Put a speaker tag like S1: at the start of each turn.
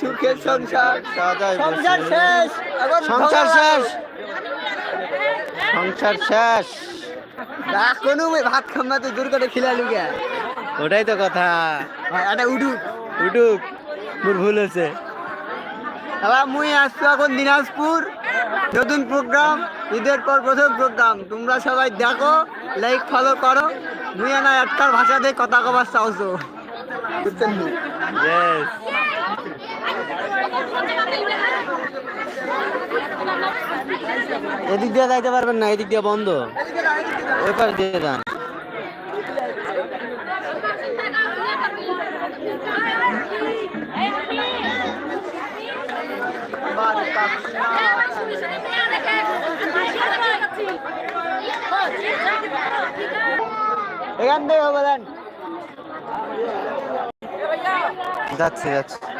S1: সুখের সংসার সংসার শেষ।
S2: সংসার শেষ। সংসার শেষ।
S1: কোনো ভাত খাম্মা তো দূর করে খিলালু গে
S2: ওটাই তো কথা।
S1: এটা উঠুক
S2: উঠুক মোর ভুল হয়েছে
S1: এবার মুই আসছো এখন দিনাজপুর। নতুন প্রোগ্রাম ঈদের পর প্রথম প্রোগ্রাম তোমরা সবাই দেখো লাইক ফলো করো। মুই না একটার ভাষা দিয়ে কথা কবার চাওছো বুঝছেন
S2: এদিক দিয়ে যাইতে পারবেন না এদিক দিয়ে বন্ধ। ওই দিয়ে যান
S1: এখান থেকে
S2: যাচ্ছে যাচ্ছে।